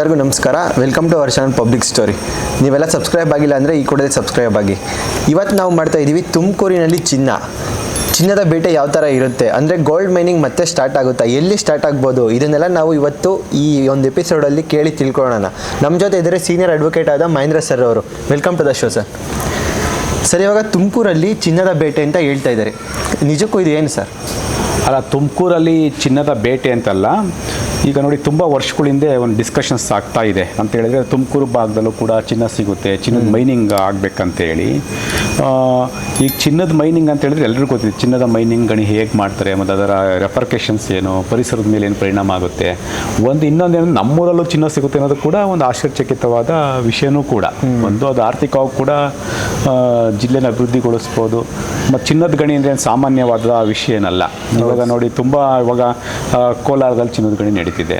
ಎಲ್ಲರಿಗೂ ನಮಸ್ಕಾರ. Welcome to our channel public story ನೀವೆಲ್ಲ ಸಬ್ಸ್ಕ್ರೈಬ್ ಆಗಿಲ್ಲ ಅಂದರೆ ಈ ಕೂಡಲೇ ಸಬ್ಸ್ಕ್ರೈಬ್ ಆಗಿ. ಇವತ್ತು ನಾವು ಮಾಡ್ತಾ ಇದ್ದೀವಿ ತುಮಕೂರಿನಲ್ಲಿ ಚಿನ್ನ. ಚಿನ್ನದ ಬೇಟೆ ಯಾವ ಥರ ಇರುತ್ತೆ? ಅಂದರೆ ಗೋಲ್ಡ್ ಮೈನಿಂಗ್ ಮತ್ತೆ ಸ್ಟಾರ್ಟ್ ಆಗುತ್ತಾ? ಎಲ್ಲಿ ಸ್ಟಾರ್ಟ್ ಆಗ್ಬೋದು? ಇದನ್ನೆಲ್ಲ ನಾವು ಇವತ್ತು ಈ ಒಂದು ಎಪಿಸೋಡಲ್ಲಿ ಕೇಳಿ ತಿಳ್ಕೊಳ್ಳೋಣ. ನಮ್ಮ ಜೊತೆ ಇದ್ದಾರೆ ಸೀನಿಯರ್ ಅಡ್ವೊಕೇಟ್ ಆದ ಮಹೇಂದ್ರ ಸರ್ ಅವರು. Welcome to the show sir sir ಇವಾಗ ತುಮಕೂರಲ್ಲಿ ಚಿನ್ನದ ಬೇಟೆ ಅಂತ ಹೇಳ್ತಾ ಇದ್ದಾರೆ. ನಿಜಕ್ಕೂ ಇದು ಏನು ಸರ್ ಅಲ್ಲ, ತುಮಕೂರಲ್ಲಿ ಚಿನ್ನದ ಬೇಟೆ ಅಂತಲ್ಲ ಈಗ ನೋಡಿ ತುಂಬ ವರ್ಷಗಳ ಹಿಂದೆ ಒಂದು ಡಿಸ್ಕಷನ್ಸ್ ಆಗ್ತಾ ಇದೆ. ಅಂತ ಹೇಳಿದ್ರೆ ತುಮಕೂರು ಭಾಗದಲ್ಲೂ ಕೂಡ ಚಿನ್ನ ಸಿಗುತ್ತೆ. ಚಿನ್ನದ ಮೈನಿಂಗ್ ಆಗಬೇಕಂತೇಳಿ. ಈಗ ಚಿನ್ನದ ಮೈನಿಂಗ್ ಅಂತ ಹೇಳಿದ್ರೆ ಎಲ್ಲರಿಗೂ ಗೊತ್ತಿದೆ. ಚಿನ್ನದ ಮೈನಿಂಗ್ ಗಣಿ ಹೇಗೆ ಮಾಡ್ತಾರೆ ಮತ್ತು ಅದರ ರೆಫರ್ಕೇಷನ್ಸ್ ಏನು ಪರಿಸರದ ಮೇಲೆ ಏನು ಪರಿಣಾಮ ಆಗುತ್ತೆ. ಒಂದು ಇನ್ನೊಂದೇನು ನಮ್ಮೂರಲ್ಲೂ ಚಿನ್ನ ಸಿಗುತ್ತೆ ಅನ್ನೋದು ಕೂಡ ಒಂದು ಆಶ್ಚರ್ಯಚಕಿತವಾದ ವಿಷಯನೂ ಕೂಡ. ಒಂದು ಅದು ಆರ್ಥಿಕವಾಗಿ ಕೂಡ ಜಿಲ್ಲೆನ ಅಭಿವೃದ್ಧಿಗೊಳಿಸ್ಬೋದು. ಮತ್ತು ಚಿನ್ನದ ಗಣಿ ಅಂದರೆ ಏನು ಸಾಮಾನ್ಯವಾದ ವಿಷಯ ಏನಲ್ಲ. ಇವಾಗ ನೋಡಿ ತುಂಬ ಇವಾಗ ಕೋಲಾರದಲ್ಲಿ ಚಿನ್ನದ ಗಣಿ ನಡೀತಿದೆ.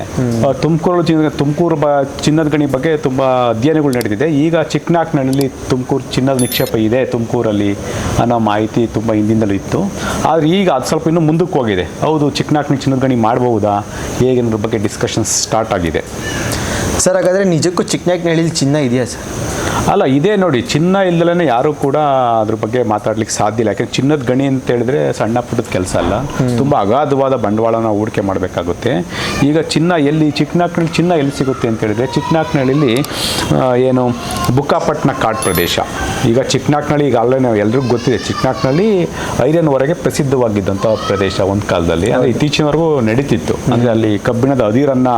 ತುಮಕೂರು ತುಮಕೂರು ಬ ಚಿನ್ನದ ಗಣಿ ಬಗ್ಗೆ ತುಂಬ ಅಧ್ಯಯನಗಳು ನಡೀತಿದೆ. ಈಗ ಚಿಕ್ಕನಾಕ್ನಲ್ಲಿ ತುಮಕೂರು ಚಿನ್ನದ ನಿಕ್ಷೇಪ ಇದೆ ತುಮಕೂರಲ್ಲಿ ಅನ್ನೋ ಮಾಹಿತಿ ತುಂಬ ಹಿಂದಿಂದಲೂ ಇತ್ತು. ಆದರೆ ಈಗ ಅದು ಸ್ವಲ್ಪ ಇನ್ನೂ ಮುಂದಕ್ಕೆ ಹೋಗಿದೆ. ಹೌದು ಚಿಕ್ಕನಾಕ್ನ ಚಿನ್ನದ ಗಣಿ ಮಾಡಬಹುದಾ ಹೇಗೆ ಅನ್ನೋದ್ರ ಬಗ್ಗೆ ಡಿಸ್ಕಷನ್ಸ್ ಸ್ಟಾರ್ಟ್ ಆಗಿದೆ. ಸರ್ ಹಾಗಾದರೆ ನಿಜಕ್ಕೂ ಚಿಕ್ಕನಾಕ್ನಹಳ್ಳಿಲಿ ಚಿನ್ನ ಇದೆಯಾ ಸರ್? ಅಲ್ಲ ಇದೇ ನೋಡಿ ಚಿನ್ನ ಇಲ್ದಲೇ ಯಾರು ಕೂಡ ಅದ್ರ ಬಗ್ಗೆ ಮಾತಾಡ್ಲಿಕ್ಕೆ ಸಾಧ್ಯ ಇಲ್ಲ. ಯಾಕಂದ್ರೆ ಚಿನ್ನದ ಗಣಿ ಅಂತ ಹೇಳಿದ್ರೆ ಸಣ್ಣ ಪುಟ್ಟದ ಕೆಲಸ ಅಲ್ಲ. ತುಂಬಾ ಅಗಾಧವಾದ ಬಂಡವಾಳನ ಹೂಡಿಕೆ ಮಾಡಬೇಕಾಗುತ್ತೆ. ಈಗ ಚಿನ್ನ ಎಲ್ಲಿ ಚಿಕ್ಕನಾಕ್ನಳ್ಳಿ ಚಿನ್ನ ಎಲ್ಲಿ ಸಿಗುತ್ತೆ ಅಂತ ಹೇಳಿದ್ರೆ ಚಿಕ್ಕನಾಕ್ನಳ್ಳಿಲಿ ಏನು ಬುಕ್ಕಾಪಟ್ನ ಕಾಡ್ ಪ್ರದೇಶ. ಈಗ ಚಿಕ್ಕನಾಕ್ನಳ್ಳಿ ಈಗ ಅಲ್ಲೇ ನಾವು ಎಲ್ರಿಗೂ ಗೊತ್ತಿದೆ ಚಿಕ್ಕನಾಕ್ನಳ್ಳಿ ಐರನ್ವರೆಗೆ ಪ್ರಸಿದ್ಧವಾಗಿದ್ದಂಥ ಪ್ರದೇಶ ಒಂದು ಕಾಲದಲ್ಲಿ. ಅಂದರೆ ಇತ್ತೀಚಿನವರೆಗೂ ನಡೀತಿತ್ತು. ಅಂದರೆ ಅಲ್ಲಿ ಕಬ್ಬಿಣದ ಅದಿರನ್ನು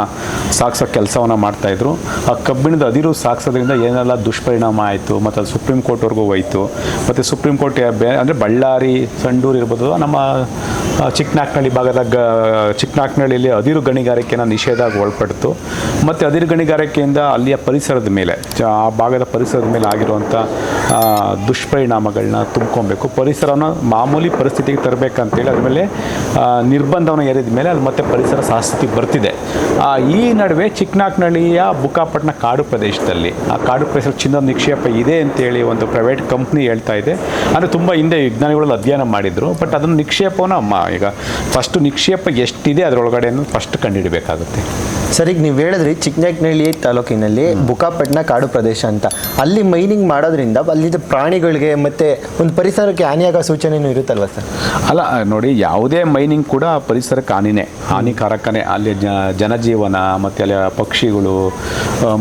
ಕೆಲಸವನ್ನ ಕೆಲಸವನ್ನು ಮಾಡ್ತಾಯಿದ್ರು ಆ ಕಬ್ಬಿಣದ ಅದಿರು ಸಾಗಿಸೋದ್ರಿಂದ ಏನೆಲ್ಲ ದುಷ್ಪರಿಣಾಮ ಆಯಿತು, ಮತ್ತು ಅದು ಸುಪ್ರೀಂ ಕೋರ್ಟ್ವರೆಗೂ ಹೋಯಿತು. ಮತ್ತು ಸುಪ್ರೀಂ ಕೋರ್ಟ್ ಅಂದರೆ ಬಳ್ಳಾರಿ, ಸಂಡೂರು ಇರ್ಬೋದು, ನಮ್ಮ ಚಿಕ್ಕನಾಕ್ನಳ್ಳಿ ಭಾಗದ ಗ ಚಿಕ್ಕನಾಕ್ನಳ್ಳಿಯಲ್ಲಿ ಅದಿರು ಗಣಿಗಾರಿಕೆನ ನಿಷೇಧಕ್ಕೆ ಒಳಪಡ್ತು. ಮತ್ತು ಅದಿರು ಗಣಿಗಾರಿಕೆಯಿಂದ ಅಲ್ಲಿಯ ಪರಿಸರದ ಮೇಲೆ ಆ ಭಾಗದ ಪರಿಸರದ ಮೇಲೆ ಆಗಿರುವಂಥ ದುಷ್ಪರಿಣಾಮಗಳನ್ನ ತುಂಬ್ಕೊಬೇಕು. ಪರಿಸರನ ಮಾಮೂಲಿ ಪರಿಸ್ಥಿತಿಗೆ ತರಬೇಕಂತೇಳಿ ಅದ್ರ ಮೇಲೆ ನಿರ್ಬಂಧವನ್ನು ಏರಿದ ಮೇಲೆ ಅದು ಮತ್ತೆ ಪರಿಸರ ಸಾಸ್ಥಿತಿ ಬರ್ತಿದೆ. ಈ ನಡುವೆ ಚಿಕ್ಕನಾಕ್ನಳ್ಳಿಯ ಬುಕ್ಕಾಪಟ್ಟಣ ಕಾಡು ಪ್ರದೇಶದಲ್ಲಿ, ಆ ಕಾಡು ಪ್ರದೇಶದಲ್ಲಿ ಚಿನ್ನದ ನಿಕ್ಷೇಪ ಇದೆ ಅಂತೇಳಿ ಒಂದು ಪ್ರೈವೇಟ್ ಕಂಪ್ನಿ ಹೇಳ್ತಾ ಇದೆ. ಅಂದರೆ ತುಂಬ ಹಿಂದೆ ವಿಜ್ಞಾನಿಗಳಲ್ಲಿ ಅಧ್ಯಯನ ಮಾಡಿದರು, ಬಟ್ ಅದನ್ನು ನಿಕ್ಷೇಪವನ್ನು ಈಗ ಫಸ್ಟ್ ನಿಕ್ಷೇಪ ಎಷ್ಟಿದೆ ಅದರೊಳಗಡೆ ಅನ್ನೋದು ಫಸ್ಟ್ ಕಂಡುಹಿಡಬೇಕಾಗುತ್ತೆ. ಸರ್ ಈಗ ನೀವು ಹೇಳಿದ್ರಿ ಚಿಕ್ಕನಕ್ನಹಳ್ಳಿ ತಾಲೂಕಿನಲ್ಲಿ ಬುಕಾಪಟ್ನ ಕಾಡು ಪ್ರದೇಶ ಅಂತ. ಅಲ್ಲಿ ಮೈನಿಂಗ್ ಮಾಡೋದ್ರಿಂದ ಅಲ್ಲಿದ್ದ ಪ್ರಾಣಿಗಳಿಗೆ ಮತ್ತೆ ಒಂದು ಪರಿಸರಕ್ಕೆ ಹಾನಿಯಾಗೋ ಸೂಚನೆಯೂ ಇರುತ್ತಲ್ವ ಸರ್? ಅಲ್ಲ ನೋಡಿ ಯಾವುದೇ ಮೈನಿಂಗ್ ಕೂಡ ಪರಿಸರಕ್ಕೆ ಹಾನಿನೇ. ಹಾನಿಕಾರಕನೇ. ಅಲ್ಲಿ ಜನಜೀವನ ಮತ್ತು ಅಲ್ಲಿ ಪಕ್ಷಿಗಳು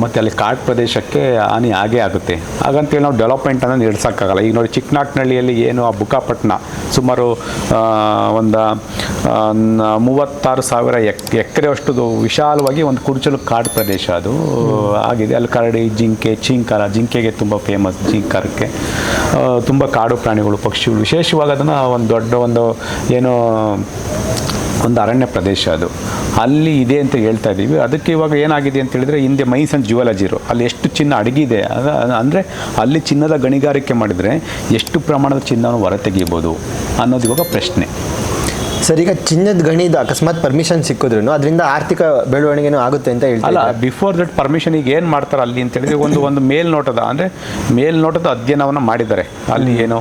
ಮತ್ತು ಅಲ್ಲಿ ಕಾಡು ಪ್ರದೇಶಕ್ಕೆ ಹಾನಿ ಆಗೇ ಆಗುತ್ತೆ. ಹಾಗಂತೇಳಿ ನಾವು ಡೆವಲಪ್ಮೆಂಟನ್ನು ನಡೆಸೋಕ್ಕಾಗಲ್ಲ ಈಗ ನೋಡಿ ಚಿಕ್ಕನಾಕ್ನಹಳ್ಳಿಯಲ್ಲಿ ಏನು ಆ ಬುಕಾಪಟ್ಟಣ ಸುಮಾರು ಒಂದು ಮೂವತ್ತಾರು ಸಾವಿರ ಎಕ್ ಎಕರೆ ಅಷ್ಟು ವಿಶಾಲವಾಗಿ ಒಂದು ಕುರ್ಚಲು ಕಾಡು ಪ್ರದೇಶ ಅದು. ಆಗಿದೆ. ಅಲ್ಲಿ ಕರಡಿ, ಜಿಂಕೆ ಚೀಂಕಾರ ಜಿಂಕೆಗೆ ತುಂಬ ಫೇಮಸ್ ಜಿಂಕಾರಕ್ಕೆ ತುಂಬ ಕಾಡು ಪ್ರಾಣಿಗಳು, ಪಕ್ಷಿಗಳು. ವಿಶೇಷವಾಗಿ ಅದನ್ನು ಒಂದು ದೊಡ್ಡ ಒಂದು ಏನು ಒಂದು ಅರಣ್ಯ ಪ್ರದೇಶ ಅದು. ಅಲ್ಲಿ ಇದೆ ಅಂತ ಹೇಳ್ತಾ ಇದ್ದೀವಿ. ಅದಕ್ಕೆ ಇವಾಗ ಏನಾಗಿದೆ ಅಂತ ಹೇಳಿದರೆ ಹಿಂದೆ ಮೈನ್ಸ್ ಆ್ಯಂಡ್ ಜುವಲಜಿರು ಅಲ್ಲಿ ಎಷ್ಟು ಚಿನ್ನ ಅಡಗಿದೆ ಅದ- ಅಂದರೆ ಅಲ್ಲಿ ಚಿನ್ನದ ಗಣಿಗಾರಿಕೆ ಮಾಡಿದರೆ ಎಷ್ಟು ಪ್ರಮಾಣದ ಚಿನ್ನವನ್ನು ಹೊರತೆಗೆಯಬೋದು ಅನ್ನೋದು ಇವಾಗ ಪ್ರಶ್ನೆ. ಸರ್ ಈಗ ಚಿನ್ನದ ಗಣಿದ ಅಕಸ್ಮಾತ್ ಪರ್ಮಿಷನ್ ಸಿಕ್ಕಿದ್ರು ಅದರಿಂದ ಆರ್ಥಿಕ ಬೆಳವಣಿಗೆನೂ ಆಗುತ್ತೆ ಅಂತ ಅಲ್ಲ ಹೇಳ್ತಾರೆ ಬಿಫೋರ್ ದಟ್ ಪರ್ಮಿಷನ್ ಈಗ ಏನು ಮಾಡ್ತಾರೆ ಅಲ್ಲಿ ಅಂತ ಹೇಳಿದ್ರೆ ಒಂದು ಒಂದು ಮೇಲ್ನೋಟದ ಅಂದರೆ ಮೇಲ್ನೋಟದ ಅಧ್ಯಯನವನ್ನು ಮಾಡಿದ್ದಾರೆ. ಅಲ್ಲಿ ಏನು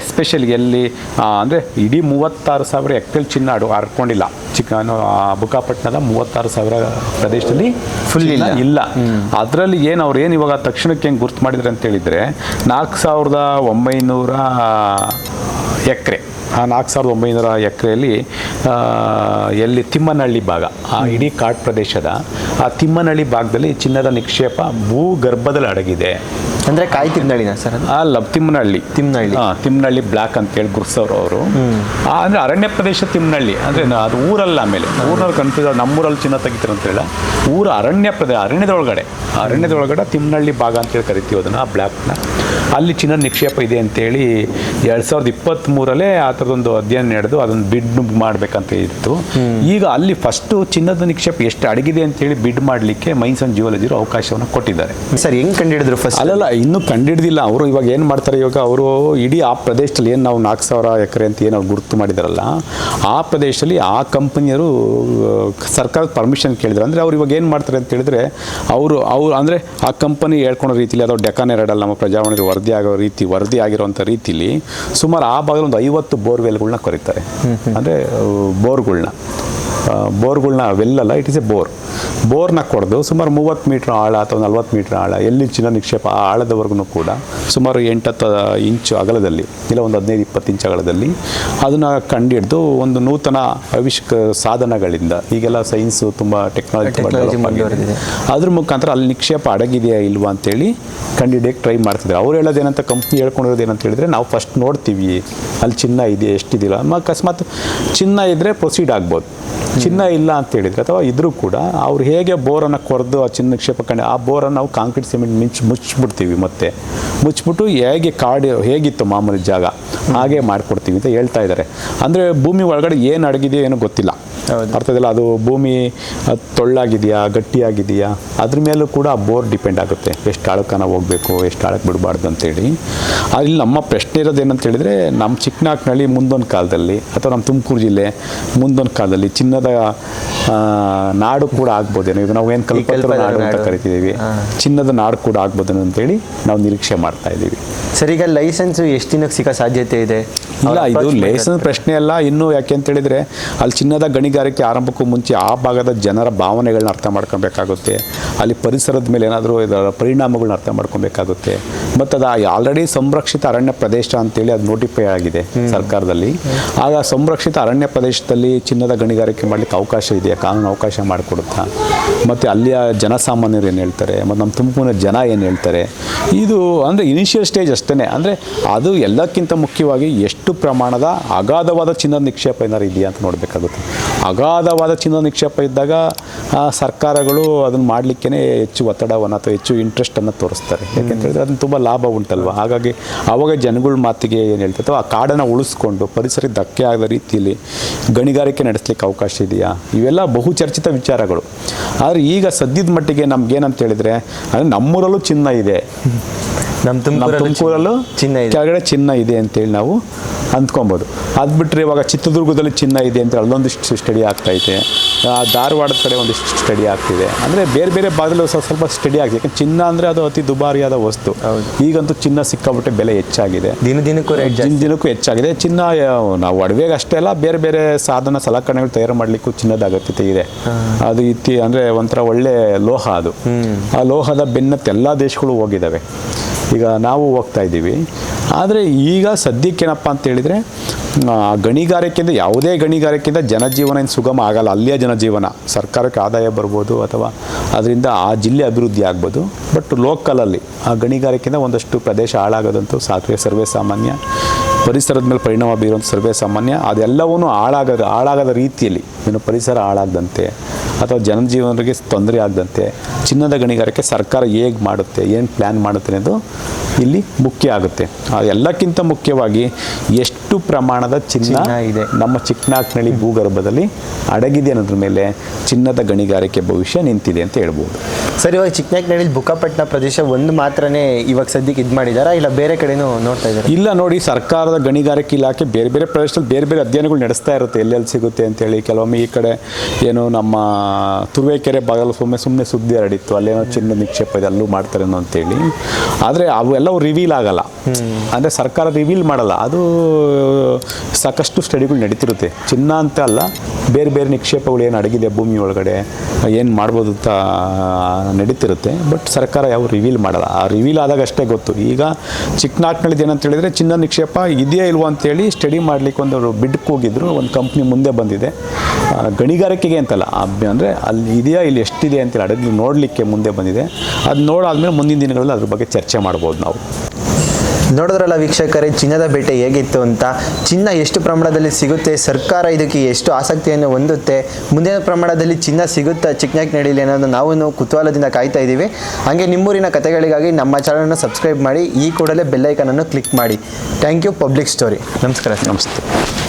ಎಸ್ಪೆಷಲಿ ಎಲ್ಲಿ ಅಂದರೆ ಇಡೀ ಮೂವತ್ತಾರು ಸಾವಿರ ಎಕ್ಟೆಲ್ ಚಿನ್ನ ಅಡು ಹರ್ಕೊಂಡಿಲ್ಲ ಚಿಕ್ಕ ಬುಕಾಪಟ್ಟಣದ ಬುಕ್ಕಾಪಟ್ಟಣದ ಮೂವತ್ತಾರು ಸಾವಿರ ಪ್ರದೇಶದಲ್ಲಿ ಫುಲ್ ಇಲ್ಲ. ಇಲ್ಲ. ಅದರಲ್ಲಿ ಏನು ಅವ್ರು ಏನು ಇವಾಗ ತಕ್ಷಣಕ್ಕೆ ಹೆಂಗೆ ಗುರ್ತು ಮಾಡಿದ್ರೆ ಅಂತ ಹೇಳಿದರೆ ನಾಲ್ಕು ಸಾವಿರದ ಒಂಬೈನೂರ ಎಕರೆ. ನಾಲ್ಕು ಸಾವಿರದ ಒಂಬೈನೂರ ಎಕರೆಯಲ್ಲಿ ಎಲ್ಲಿ ತಿಮ್ಮನಹಳ್ಳಿ ಭಾಗ ಆ ಇಡೀ ಕಾಡು ಪ್ರದೇಶದ ಆ ತಿಮ್ಮನಹಳ್ಳಿ ಭಾಗದಲ್ಲಿ ಚಿನ್ನದ ನಿಕ್ಷೇಪ ಭೂಗರ್ಭದಲ್ಲಿ ಅಡಗಿದೆ. ಅಂದರೆ ಕಾಯಿ ತಿಮ್ಮನಹಳ್ಳಿನ ಸರ್ ಆ ಅಲ್ಲ ತಿಮ್ಮನಹಳ್ಳಿ. ತಿಮ್ಮನಹಳ್ಳಿ. ಹಾಂ ತಿಮ್ಮನಹಳ್ಳಿ ಬ್ಲ್ಯಾಕ್ ಅಂತೇಳಿ ಗುರ್ಸವರು ಅವರು. ಅಂದರೆ ಅರಣ್ಯ ಪ್ರದೇಶ ತಿಮ್ಮನಹಳ್ಳಿ ಅಂದರೆ ಅದು ಊರಲ್ಲ ಆಮೇಲೆ. ಊರಲ್ಲಿ ಕನ್ಫ್ಯೂಸ್ ನಮ್ಮೂರಲ್ಲಿ ಚಿನ್ನ ತೆಗಿತಾರೆ ಅಂತ ಹೇಳ. ಊರ ಅರಣ್ಯ ಪ್ರದೇಶ ಅರಣ್ಯದೊಳಗಡೆ ಅರಣ್ಯದೊಳಗಡೆ ತಿಮ್ಮನಹಳ್ಳಿ ಭಾಗ ಅಂತೇಳಿ ಕರಿತೀವಿ ಅದನ್ನು ಆ ಬ್ಲ್ಯಾಕ್ನ ಅಲ್ಲಿ ಚಿನ್ನದ ನಿಕ್ಷೇಪ ಇದೆ ಅಂತೇಳಿ ಎರಡು ಸಾವಿರದ ಇಪ್ಪತ್ತ್ಮೂರಲ್ಲೇ ಆ ಥರದೊಂದು ಅಧ್ಯಯನ ನಡೆದು ಅದನ್ನು ಬಿಡ್ ಮಾಡಬೇಕಂತ ಇತ್ತು. ಈಗ ಅಲ್ಲಿ ಫಸ್ಟು ಚಿನ್ನದ ನಿಕ್ಷೇಪ ಎಷ್ಟು ಅಡಗಿದೆ ಅಂತೇಳಿ ಬಿಡ್ ಮಾಡಲಿಕ್ಕೆ ಮೈನ್ಸ್ ಆ್ಯಂಡ್ ಜಿಯೋಲಜಿರು ಅವಕಾಶವನ್ನು ಕೊಟ್ಟಿದ್ದಾರೆ. ಸರ್ ಹೆಂಗ್ ಕಂಡಿಡಿದ್ರು ಫಸ್ಟ್ ಅಲ್ಲಲ್ಲ ಇನ್ನೂ ಕಂಡಿಡ್ದಿಲ್ಲ ಅವರು ಇವಾಗ ಏನು ಮಾಡ್ತಾರೆ ಇವಾಗ ಅವರು ಇಡೀ ಆ ಪ್ರದೇಶದಲ್ಲಿ ಏನು ನಾವು ನಾಲ್ಕು ಸಾವಿರ ಎಕರೆ ಅಂತ ಏನು ಅವ್ರು ಗುರುತು ಮಾಡಿದಾರಲ್ಲ ಆ ಪ್ರದೇಶದಲ್ಲಿ ಆ ಕಂಪನಿಯರು ಸರ್ಕಾರದ ಪರ್ಮಿಷನ್ ಕೇಳಿದ್ರು. ಅಂದರೆ ಅವ್ರು ಇವಾಗ ಏನು ಮಾಡ್ತಾರೆ ಅಂತ ಹೇಳಿದ್ರೆ ಅವರು ಅವ್ರು ಅಂದರೆ ಆ ಕಂಪನಿ ಹೇಳ್ಕೊಳೋ ರೀತಿಯಲ್ಲಿ ಅದು ಡೆಕಾನ್ ಎರಡಲ್ಲ ನಮ್ಮ ಪ್ರಜಾವಾಣಿ ವರದಿ ಆಗೋ ರೀತಿ ವರದಿ ಆಗಿರೋಂಥ ರೀತಿಲಿ ಸುಮಾರು ಆ ಭಾಗದಲ್ಲಿ ಒಂದು ಐವತ್ತು ಬೋರ್ವೆಲ್ಗಳನ್ನ ಕೊರಿತಾರೆ. ಅಂದರೆ ಬೋರ್ಗಳನ್ನ ಬೋರ್ಗಳನ್ನ ವೆಲ್ಲಲ್ಲ ಇಟ್ ಇಸ್ ಎ ಬೋರ್ ಬೋರ್ನ ಕೊಡೋದು ಸುಮಾರು ಮೂವತ್ತು ಮೀಟ್ರ್ ಆಳ ಅಥವಾ ನಲ್ವತ್ತು ಮೀಟ್ರ್ ಆಳ ಎಲ್ಲಿ ಚಿನ್ನ ನಿಕ್ಷೇಪ ಆ ಆಳದವರೆಗೂ ಕೂಡ ಸುಮಾರು ಎಂಟತ್ತು ಇಂಚು ಅಗಲದಲ್ಲಿ ಇಲ್ಲ ಒಂದು ಹದಿನೈದು ಇಪ್ಪತ್ತು ಇಂಚು ಅಗಲದಲ್ಲಿ ಅದನ್ನು ಕಂಡಿಡಿದು ಒಂದು ನೂತನ ಅವಿಷ್ಕ ಸಾಧನಗಳಿಂದ ಈಗೆಲ್ಲ ಸೈನ್ಸು ತುಂಬ ಟೆಕ್ನಾಲಜಿ. ಅದ್ರ ಮುಖಾಂತರ ಅಲ್ಲಿ ನಿಕ್ಷೇಪ ಅಡಗಿದೆಯಾ ಇಲ್ವಾ ಅಂತೇಳಿ ಕಂಡಿಡಿಯಕ್ಕೆ ಟ್ರೈ ಮಾಡ್ತಿದ್ದಾರೆ ಅವ್ರು ಹೇಳೋದೇನಂತ ಕಂಪ್ನಿ ಹೇಳ್ಕೊಂಡಿರೋದು ಏನಂತ ಹೇಳಿದ್ರೆ ನಾವು ಫಸ್ಟ್ ನೋಡ್ತೀವಿ ಅಲ್ಲಿ ಚಿನ್ನ ಇದೆಯಾ ಎಷ್ಟಿದೆಯಲ್ಲ ಅಕಸ್ಮಾತ್ ಚಿನ್ನ ಇದ್ದರೆ ಪ್ರೊಸೀಡ್ ಆಗ್ಬೋದು. ಚಿನ್ನ ಇಲ್ಲ ಅಂತ ಹೇಳಿದ್ರೆ, ಅಥವಾ ಇದ್ರೂ ಕೂಡ ಅವ್ರು ಹೇಗೆ ಬೋರನ್ನು ಕೊರೆದು ಆ ಚಿನ್ನ ನಿಕ್ಷೇಪ ಕಂಡು ಆ ಬೋರನ್ನು ನಾವು ಕಾಂಕ್ರೀಟ್ ಸಿಮೆಂಟ್ ಮಿಂಚ್ ಮುಚ್ಚಿಬಿಡ್ತೀವಿ ಮತ್ತೆ. ಮುಚ್ಚಿಬಿಟ್ಟು ಹೇಗೆ ಕಾಡು, ಹೇಗಿತ್ತು ಮಾಮೂಲಿ ಜಾಗ? ಹಾಗೆ ಮಾಡಿಕೊಡ್ತೀವಿ ಅಂತ ಹೇಳ್ತಾ ಇದ್ದಾರೆ. ಅಂದರೆ ಭೂಮಿ ಒಳಗಡೆ ಏನು ಅಡಗಿದೆಯೋ ಏನೋ ಗೊತ್ತಿಲ್ಲ. ಅರ್ಥದಿಲ್ಲ ಅದು ಭೂಮಿ ತೊಳ್ಳಾಗಿದೆಯಾ ಗಟ್ಟಿಯಾಗಿದೆಯಾ? ಅದ್ರ ಮೇಲೂ ಕೂಡ ಬೋರ್ ಡಿಪೆಂಡ್ ಆಗುತ್ತೆ. ಎಷ್ಟು ಆಳಕ್ಕನ ಹೋಗಬೇಕು ಎಷ್ಟು ಆಳಕ್ಕೆ ಬಿಡಬಾರ್ದು ಅಂತೇಳಿ. ಅಲ್ಲಿ ನಮ್ಮ ಪ್ರಶ್ನೆ ಇರೋದು ಏನಂತ ಹೇಳಿದ್ರೆ ನಮ್ಮ ಚಿಕ್ಕನಾಕ್ನಳ್ಳಿ ಮುಂದೊಂದು ಕಾಲದಲ್ಲಿ ಅಥವಾ ನಮ್ಮ ತುಮಕೂರು ಜಿಲ್ಲೆ ಮುಂದೊಂದು ಕಾಲದಲ್ಲಿ ಚಿನ್ನದ ಆ, ನಾಡು ಕೂಡ ಆಗ್ಬೋದೇನೋ? ಈಗ ನಾವು ಏನು ಕಲ್ಪತರು ನಾಡು ಅಂತ. ಕರಿತಿದ್ದೀವಿ ಚಿನ್ನದ ನಾಡು ಕೂಡ ಆಗ್ಬೋದೇನೋ ಅಂತೇಳಿ ನಾವು ನಿರೀಕ್ಷೆ ಮಾಡ್ತಾ ಇದ್ದೀವಿ. ಸರ್ ಈಗ ಲೈಸೆನ್ಸ್ ಎಷ್ಟು ದಿನಕ್ಕೆ ಸಿಗೋ ಸಾಧ್ಯತೆ ಇದೆ? ಇಲ್ಲ ಇದು ಲೈಸೆನ್ಸ್ ಪ್ರಶ್ನೆ ಅಲ್ಲ ಇನ್ನು ಯಾಕೆ ಅಂತ ಹೇಳಿದ್ರೆ ಅಲ್ಲಿ ಚಿನ್ನದ ಗಣಿಗಾರಿಕೆ ಆರಂಭಕ್ಕೂ ಮುಂಚೆ ಆ ಭಾಗದ ಜನರ ಭಾವನೆಗಳನ್ನ ಅರ್ಥ ಮಾಡ್ಕೊಬೇಕಾಗುತ್ತೆ. ಅಲ್ಲಿ ಪರಿಸರದ ಮೇಲೆ ಏನಾದರೂ ಇದರ ಪರಿಣಾಮಗಳನ್ನ ಅರ್ಥ ಮಾಡ್ಕೊಬೇಕಾಗುತ್ತೆ. ಮತ್ತು ಅದು ಆಲ್ರೆಡಿ ಸಂರಕ್ಷಿತ ಅರಣ್ಯ ಪ್ರದೇಶ ಅಂತೇಳಿ ಅದು ನೋಟಿಫೈ ಆಗಿದೆ ಸರ್ಕಾರದಲ್ಲಿ. ಆಗ ಸಂರಕ್ಷಿತ ಅರಣ್ಯ ಪ್ರದೇಶದಲ್ಲಿ ಚಿನ್ನದ ಗಣಿಗಾರಿಕೆ ಮಾಡಲಿಕ್ಕೆ ಅವಕಾಶ ಇದೆಯಾ? ಕಾನೂನು ಅವಕಾಶ ಮಾಡಿಕೊಡುತ್ತಾ? ಮತ್ತು ಅಲ್ಲಿಯ ಜನಸಾಮಾನ್ಯರು ಏನು ಹೇಳ್ತಾರೆ? ಮತ್ತು ನಮ್ಮ ತುಮಕೂರಿನ ಜನ ಏನು ಹೇಳ್ತಾರೆ? ಇದು ಅಂದರೆ ಇನಿಷಿಯಲ್ ಸ್ಟೇಜ್ ಅಷ್ಟೇ ಅಂದರೆ ಅದು ಎಲ್ಲಕ್ಕಿಂತ ಮುಖ್ಯವಾಗಿ ಎಷ್ಟು ಪ್ರಮಾಣದ ಅಗಾಧವಾದ ಚಿನ್ನದ ನಿಕ್ಷೇಪ ಏನಾರು ಇದೆಯಾ ಅಂತ ನೋಡಬೇಕಾಗುತ್ತೆ. ಅಗಾಧವಾದ ಚಿನ್ನ ನಿಕ್ಷೇಪ ಇದ್ದಾಗ ಸರ್ಕಾರಗಳು ಅದನ್ನು ಮಾಡಲಿಕ್ಕೆ ಹೆಚ್ಚು ಒತ್ತಡವನ್ನು ಅಥವಾ ಹೆಚ್ಚು ಇಂಟ್ರೆಸ್ಟನ್ನು ತೋರಿಸ್ತಾರೆ. ಯಾಕೆಂತ ಹೇಳಿದ್ರೆ ಅದನ್ನು ತುಂಬ ಲಾಭ ಉಂಟಲ್ವ? ಹಾಗಾಗಿ ಆವಾಗ ಜನಗಳ ಮಾತಿಗೆ ಏನು ಅಥವಾ ಆ ಕಾಡನ್ನು ಉಳಿಸ್ಕೊಂಡು ಪರಿಸರಕ್ಕೆ ಧಕ್ಕೆ ಆಗದ ರೀತಿಯಲ್ಲಿ ಗಣಿಗಾರಿಕೆ ನಡೆಸಲಿಕ್ಕೆ ಅವಕಾಶ ಇದೆಯಾ? ಇವೆಲ್ಲ ಬಹು ಚರ್ಚಿತ ವಿಚಾರಗಳು. ಆದರೆ ಈಗ ಸದ್ಯದ ಮಟ್ಟಿಗೆ ನಮ್ಗೇನಂತ ಹೇಳಿದ್ರೆ, ಅಂದರೆ ನಮ್ಮೂರಲ್ಲೂ ಚಿನ್ನ ಇದೆ. ನಮ್ಮ ತುಮಕೂರಲ್ಲಿ ಚಿನ್ನ ಇದೆ. ಕೆಳಗಡೆ ಚಿನ್ನ ಇದೆ ಅಂತೇಳಿ ನಾವು ಅಂದ್ಕೊಬೋದು. ಅದು ಬಿಟ್ಟರೆ ಇವಾಗ ಚಿತ್ರದುರ್ಗದಲ್ಲಿ ಚಿನ್ನ ಇದೆ ಅಂತ ಅಲ್ಲೊಂದಿಷ್ಟು ಸ್ಟಡಿ ಆಗ್ತೈತೆ ಧಾರವಾಡದ ಕಡೆ ಒಂದಿಷ್ಟು ಸ್ಟಡಿ ಆಗ್ತಿದೆ. ಅಂದರೆ ಬೇರೆ ಬೇರೆ ಭಾಗದಲ್ಲಿ ಸ್ವಲ್ಪ ಸ್ವಲ್ಪ ಸ್ಟಡಿ ಆಗಿದೆ ಯಾಕಂದ್ರೆ ಚಿನ್ನ ಅಂದರೆ ಅದು ಅತಿ ದುಬಾರಿಯಾದ ವಸ್ತು. ಈಗಂತೂ ಚಿನ್ನ ಸಿಕ್ಕಾಬಿಟ್ಟೆ ಬೆಲೆ ಹೆಚ್ಚಾಗಿದೆ. ದಿನ ದಿನಕ್ಕೂ ದಿನ ದಿನಕ್ಕೂ ಹೆಚ್ಚಾಗಿದೆ. ಚಿನ್ನ ನಾವು ಒಡವೆಗೆ ಅಷ್ಟೇ ಅಲ್ಲ ಬೇರೆ ಬೇರೆ ಸಾಧನ ಸಲಕರಣೆಗಳು ತಯಾರು ಮಾಡಲಿಕ್ಕೂ ಚಿನ್ನದ ಅಗತ್ಯತೆ ಇದೆ. ಅದು ಇತ್ತಿ ಅಂದರೆ ಒಂಥರ ಒಳ್ಳೆ ಲೋಹ ಅದು. ಆ ಲೋಹದ ಬೆನ್ನತ್ತೆಲ್ಲ ದೇಶಗಳು ಹೋಗಿದ್ದಾವೆ. ಈಗ ನಾವು ಹೋಗ್ತಾ ಇದ್ದೀವಿ. ಆದರೆ ಈಗ ಸದ್ಯಕ್ಕೇನಪ್ಪ ಅಂತ ಹೇಳಿದರೆ ಆ, ಗಣಿಗಾರಿಕೆಯಿಂದ ಯಾವುದೇ ಗಣಿಗಾರಿಕೆಯಿಂದ ಜನಜೀವನ ಏನು ಸುಗಮ ಆಗಲ್ಲ. ಅಲ್ಲಿಯ ಜನಜೀವನ. ಸರ್ಕಾರಕ್ಕೆ ಆದಾಯ ಬರ್ಬೋದು ಅಥವಾ ಅದರಿಂದ ಆ ಜಿಲ್ಲೆ ಅಭಿವೃದ್ಧಿ ಆಗ್ಬೋದು. ಬಟ್ ಲೋಕಲಲ್ಲಿ ಆ ಗಣಿಗಾರಿಕೆಯಿಂದ ಒಂದಷ್ಟು ಪ್ರದೇಶ ಹಾಳಾಗೋದಂತೂ ಸಾತ್ವೆ ಸರ್ವೇ ಸಾಮಾನ್ಯ. ಪರಿಸರದ ಮೇಲೆ ಪರಿಣಾಮ ಬೀರುವಂಥ ಸರ್ವೇ ಸಾಮಾನ್ಯ. ಅದೆಲ್ಲವೂ ಹಾಳಾಗದ ಹಾಳಾಗದ ರೀತಿಯಲ್ಲಿ ಏನು ಪರಿಸರ ಹಾಳಾಗದಂತೆ ಅಥವಾ ಜನಜೀವನರಿಗೆ ತೊಂದರೆ ಆಗದಂತೆ ಚಿನ್ನದ ಗಣಿಗಾರಿಕೆ ಸರ್ಕಾರ ಹೇಗೆ ಮಾಡುತ್ತೆ ಏನು ಪ್ಲ್ಯಾನ್ ಮಾಡುತ್ತೆ ಅನ್ನೋದು ಇಲ್ಲಿ ಮುಖ್ಯ ಆಗುತ್ತೆ. ಆ ಎಲ್ಲಕ್ಕಿಂತ ಮುಖ್ಯವಾಗಿ ಎಷ್ಟು ಪ್ರಮಾಣದ ಚಿನ್ನ ಚಿನ್ನ ಇದೆ. ನಮ್ಮ ಚಿಕ್ಕನಾಕ್ನಳ್ಳಿ ಭೂಗರ್ಭದಲ್ಲಿ ಅಡಗಿದೆ ಅನ್ನೋದ್ರ ಮೇಲೆ ಚಿನ್ನದ ಗಣಿಗಾರಿಕೆ ಭವಿಷ್ಯ ನಿಂತಿದೆ ಅಂತ ಹೇಳ್ಬೋದು. ಸರ್ ಇವಾಗ ಚಿಕ್ಕನಾಕ್ನಳ್ಳಿ ಬುಕ್ಕಾಪಟ್ಟಣ ಪ್ರದೇಶ ಒಂದು ಮಾತ್ರನೇ ಇವಾಗ ಸದ್ಯಕ್ಕೆ ಇದು ಮಾಡಿದಾರಾ? ಇಲ್ಲ ಬೇರೆ ಕಡೆನೂ ನೋಡ್ತಾ ಇದ್ದಾರೆ ಇಲ್ಲ ನೋಡಿ ಸರ್ಕಾರದ ಗಣಿಗಾರಿಕೆ ಇಲಾಖೆ ಬೇರೆ ಬೇರೆ ಪ್ರದೇಶದಲ್ಲಿ ಬೇರೆ ಬೇರೆ ಅಧ್ಯಯನಗಳು ನಡೆಸ್ತಾ ಇರುತ್ತೆ. ಎಲ್ಲೆಲ್ಲಿ ಸಿಗುತ್ತೆ ಅಂತೇಳಿ ಕೆಲವೊಮ್ಮೆ ಈ ಕಡೆ ಏನು ನಮ್ಮ ತುರುವೇಕೆರೆ ಭಾಗದಲ್ಲಿ ಸುಮ್ಮನೆ ಸುಮ್ಮನೆ ಸುದ್ದಿ ಹರಡಿತ್ತು. ಅಲ್ಲೇನೋ ಚಿನ್ನ ನಿಕ್ಷೇಪ ಇದೆ ಅಲ್ಲೂ ಮಾಡ್ತಾರೆ ಅನ್ನೋ ಅಂತೇಳಿ. ಆದರೆ ಅವೆಲ್ಲವೂ ರಿವೀಲ್ ಆಗಲ್ಲ. ಅಂದರೆ ಸರ್ಕಾರ ರಿವೀಲ್ ಮಾಡಲ್ಲ. ಅದು ಸಾಕಷ್ಟು ಸ್ಟಡಿಗಳು ನಡೀತಿರುತ್ತೆ. ಚಿನ್ನ ಅಂತ ಅಲ್ಲ ಬೇರೆ ಬೇರೆ ನಿಕ್ಷೇಪಗಳು ಏನು ಅಡಗಿದೆ ಭೂಮಿ ಒಳಗಡೆ ಏನು ಮಾಡ್ಬೋದು ಅಂತ ನಡೀತಿರುತ್ತೆ ಬಟ್ ಸರ್ಕಾರ ಯಾವ ರಿವೀಲ್ ಮಾಡಲ್ಲ. ಆ ರಿವೀಲ್ ಆದಾಗ ಅಷ್ಟೇ ಗೊತ್ತು. ಈಗ ಚಿಕ್ಕನಾಟ್ನಲ್ಲಿ ಏನಂತ ಹೇಳಿದ್ರೆ, ಚಿನ್ನ ನಿಕ್ಷೇಪ ಇದೆಯಾ ಇಲ್ವಾ ಅಂತೇಳಿ ಸ್ಟಡಿ ಮಾಡಲಿಕ್ಕೆ ಒಂದು ಬಿಡ್ಕ್ ಹೋಗಿದ್ರು ಒಂದು ಕಂಪ್ನಿ ಮುಂದೆ ಬಂದಿದೆ. ಗಣಿಗಾರಿಕೆಗೆ ಅಂತಲ್ಲ. ಅಂದರೆ ಅಲ್ಲಿ ಇದೆಯಾ ಇಲ್ಲಿ ಎಷ್ಟಿದೆ ಅಂತೇಳಿ ಅಡಗಿ ನೋಡಲಿಕ್ಕೆ ಮುಂದೆ ಬಂದಿದೆ. ಅದು ನೋಡಾದ್ಮೇಲೆ ಮುಂದಿನ ದಿನಗಳಲ್ಲಿ ಅದ್ರ ಬಗ್ಗೆ ಚರ್ಚೆ ಮಾಡ್ಬೋದು ನಾವು. ನೋಡಿದ್ರಲ್ಲ ವೀಕ್ಷಕರೇ, ಚಿನ್ನದ ಬೇಟೆ ಹೇಗಿತ್ತು ಅಂತ? ಚಿನ್ನ ಎಷ್ಟು ಪ್ರಮಾಣದಲ್ಲಿ ಸಿಗುತ್ತೆ? ಸರ್ಕಾರ ಇದಕ್ಕೆ ಎಷ್ಟು ಆಸಕ್ತಿಯನ್ನು ಹೊಂದುತ್ತೆ? ಮುಂದಿನ ಪ್ರಮಾಣದಲ್ಲಿ ಚಿನ್ನ ಸಿಗುತ್ತಾ? ಚಿಕ್ಕನಾಕ್ನಳ್ಳಿಲಿ ಅನ್ನೋದು ನಾವು ಕುತೂಹಲದಿಂದ ಕಾಯ್ತಾ ಇದ್ದೀವಿ ಹಾಗೆ ನಿಮ್ಮೂರಿನ ಕಥೆಗಳಿಗಾಗಿ ನಮ್ಮ ಚಾನಲನ್ನು ಸಬ್ಸ್ಕ್ರೈಬ್ ಮಾಡಿ, ಈ ಕೂಡಲೇ ಬೆಲ್ಲೈಕನನ್ನು ಕ್ಲಿಕ್ ಮಾಡಿ. Thank you public story. ನಮಸ್ಕಾರ. ನಮಸ್ತೆ.